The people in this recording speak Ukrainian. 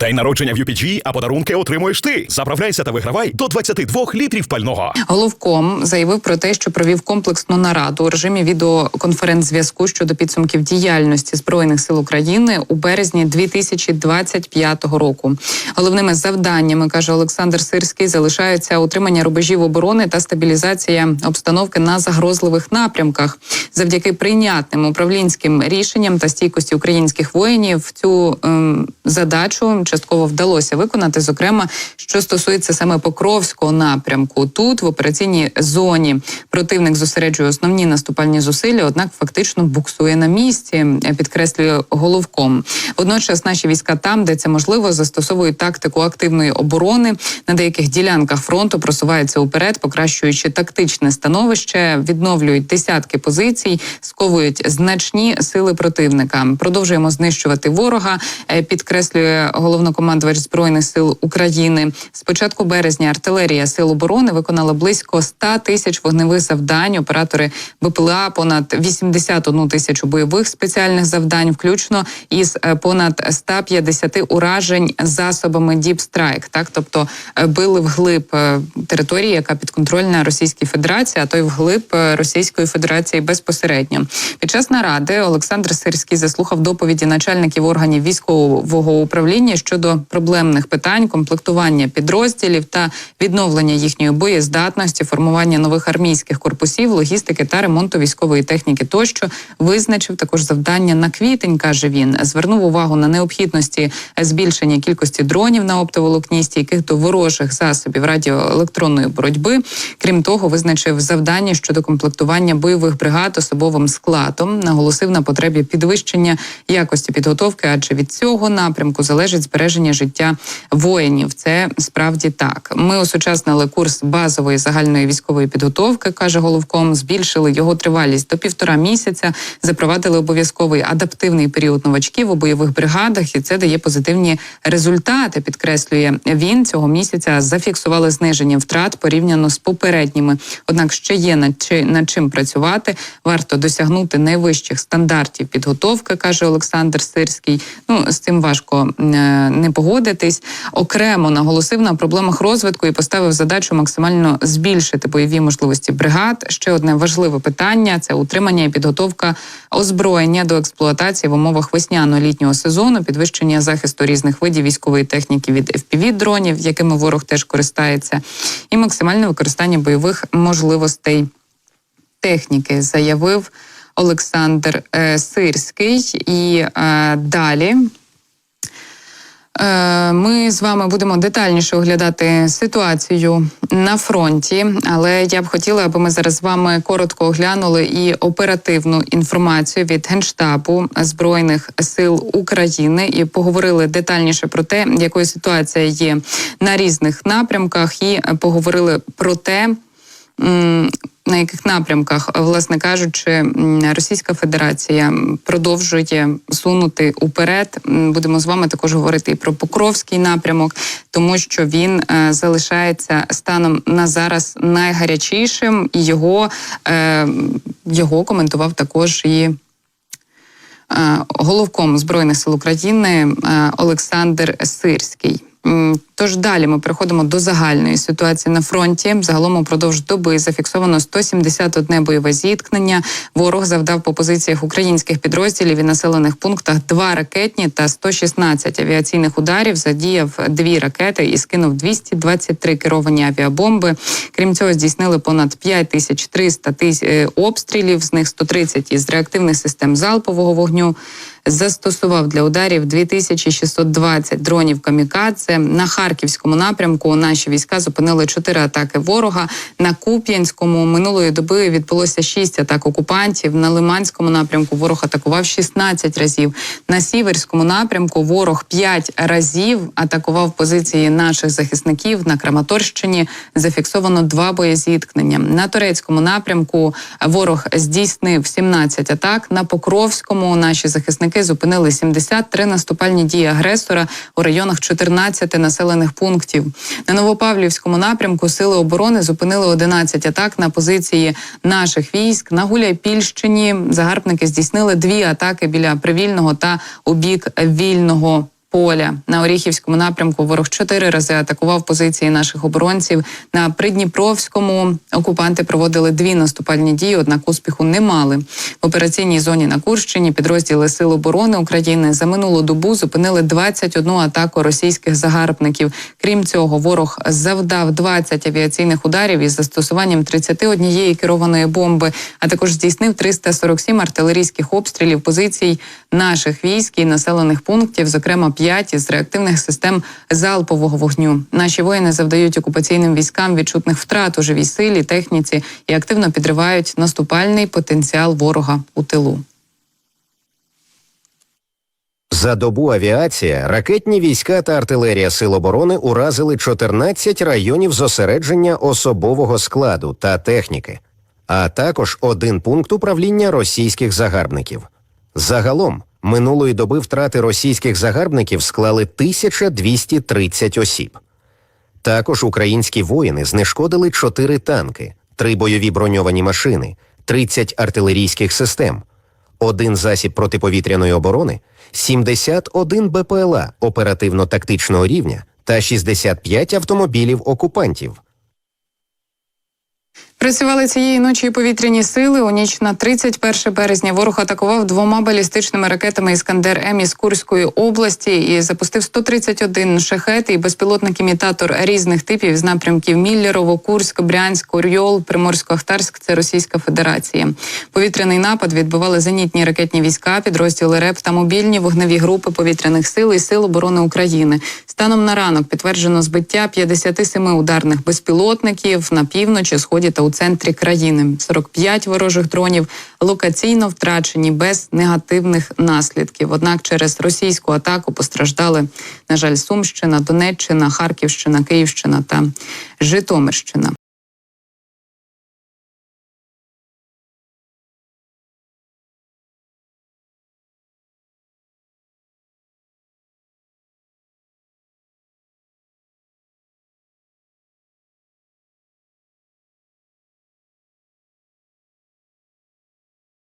День народження в UPG, а подарунки отримуєш ти. Заправляйся та вигравай до 22 літрів пального. Головком заявив про те, що провів комплексну нараду у режимі відеоконференц-зв'язку щодо підсумків діяльності збройних сил України у березні 2025 року. Головними завданнями каже Олександр Сирський залишаються утримання рубежів оборони та стабілізація обстановки на загрозливих напрямках. Завдяки прийнятним управлінським рішенням та стійкості українських воїнів цю ем, задачу частково вдалося виконати. Зокрема, що стосується саме Покровського напрямку, тут в операційній зоні противник зосереджує основні наступальні зусилля, однак фактично буксує на місці, е, підкреслює головком. Водночас наші війська там, де це можливо, застосовують тактику активної оборони на деяких ділянках фронту, просуваються уперед, покращуючи тактичне становище, відновлюють десятки позицій, сковують значні сили противника. Продовжуємо знищувати ворога. е, Підкреслює головнокомандувач збройних сил України. З початку березня артилерія сил оборони виконала близько 100 тисяч вогневих завдань. Оператори БПЛА понад 81 тисячу бойових спеціальних завдань, включно із е, понад 150 уражень засобами Strike. Так, тобто е, били вглиб е, території, яка підконтрольна Російській Федерації, а то й вглиб Російської Федерації безпосередньо. Під час наради Олександр Сирський заслухав доповіді начальників органів військового управління щодо проблемних питань, комплектування підрозділів та відновлення їхньої боєздатності, формування нових армійських корпусів, логістики та ремонту військової техніки. Тощо визначив також завдання на квітень, каже він. Звернув увагу на необхідності збільшення кількості дронів на оптоволокні, стійких до ворожих засобів радіоелектронної боротьби. Крім того, визначив завдання щодо комплектування бойових бригад особовим складом. Наголосив на потребі підвищення якості підготовки, адже від цього напрямку залежить збереження життя воїнів. Це справді так. Ми осучаснили курс базової загальної військової підготовки, каже головком. Збільшили його тривалість до півтора місяця. Запровадили обов'язковий адаптивний період новачків у бойових бригадах, і це дає позитивні результати. Підкреслює він цього місяця. Зафіксували зниження втрат порівняно з попередніми. Однак ще є над над чим працювати. Варто досягнути найвищих стандартів підготовки, каже Олександр Сирський. Ну з цим важко е, не погодитись. Окремо наголосив на проблемах розвитку і поставив задачу максимально збільшити бойові можливості бригад. Ще одне важливе питання це утримання і підготовка озброєння до експлуатації в умовах весняно-літнього сезону, підвищення захисту різних видів військової техніки від fpv дронів, якими ворог теж користається, і максимальне використання бойових можливостей техніки, заявив Олександр е, Сирський. І е, далі. Е, Ми з вами будемо детальніше оглядати ситуацію на фронті, але я б хотіла, аби ми зараз з вами коротко оглянули і оперативну інформацію від генштабу збройних сил України і поговорили детальніше про те, якою ситуація є на різних напрямках, і поговорили про те. На яких напрямках, власне кажучи, Російська Федерація продовжує сунути уперед. Будемо з вами також говорити і про Покровський напрямок, тому що він е, залишається станом на зараз найгарячішим, і його, е, його коментував також і. е, Головком збройних сил України Олександр Сирський. Тож далі ми переходимо до загальної ситуації на фронті. Загалом упродовж доби зафіксовано 171 бойове зіткнення. Ворог завдав по позиціях українських підрозділів і населених пунктах два ракетні та 116 авіаційних ударів. Задіяв дві ракети і скинув 223 керовані авіабомби. Крім цього, здійснили понад 5300 тис... е, обстрілів, з них 130 із реактивних систем залпового вогню. Застосував для ударів 2620 дронів камікадзе. На харківському напрямку наші війська зупинили чотири атаки ворога. На Куп'янському минулої доби відбулося шість атак окупантів. На Лиманському напрямку ворог атакував 16 разів. На сіверському напрямку ворог 5 разів атакував позиції наших захисників. На Краматорщині зафіксовано два боєзіткнення. На турецькому напрямку ворог здійснив 17 атак. На Покровському наші захисники зупинили 73 наступальні дії агресора у районах 14 населених пунктів. На Новопавлівському напрямку сили оборони зупинили 11 атак на позиції наших військ. На Гуляйпільщині загарбники здійснили дві атаки біля привільного та у бік вільного. Поля на Оріхівському напрямку. Ворог чотири рази атакував позиції наших оборонців. На Придніпровському окупанти проводили дві наступальні дії, однак успіху не мали. В операційній зоні на Курщині підрозділи Сил оборони України за минулу добу зупинили 21 атаку російських загарбників. Крім цього, ворог завдав 20 авіаційних ударів із застосуванням 31 керованої бомби, а також здійснив 347 артилерійських обстрілів позицій наших військ і населених пунктів, зокрема 5 із реактивних систем залпового вогню. Наші воїни завдають окупаційним військам відчутних втрат у живій силі, техніці і активно підривають наступальний потенціал ворога у тилу. За добу авіація, ракетні війська та артилерія Сил оборони уразили 14 районів зосередження особового складу та техніки, а також один пункт управління російських загарбників. Загалом минулої доби втрати російських загарбників склали 1230 осіб. Також українські воїни знешкодили 4 танки, 3 бойові броньовані машини, 30 артилерійських систем, один засіб протиповітряної оборони, 71 БПЛА оперативно-тактичного рівня та 65 автомобілів окупантів. Працювали цієї ночі і повітряні сили. У ніч на 31 березня ворог атакував двома балістичними ракетами Іскандер М із Курської області і запустив 131 шахет і безпілотник-імітатор різних типів з напрямків Міллєрово, Курськ, Брянськ, Орйол, Приморсько-Ахтарськ. Це Російська Федерація. Повітряний напад відбивали зенітні ракетні війська, підрозділи РЕП та мобільні вогневі групи повітряних сил і сил оборони України. Станом на ранок підтверджено збиття 57 ударних безпілотників на півночі, сході та у центрі країни. 45 ворожих дронів локаційно втрачені без негативних наслідків. Однак через російську атаку постраждали, на жаль, Сумщина, Донеччина, Харківщина, Київщина та Житомирщина.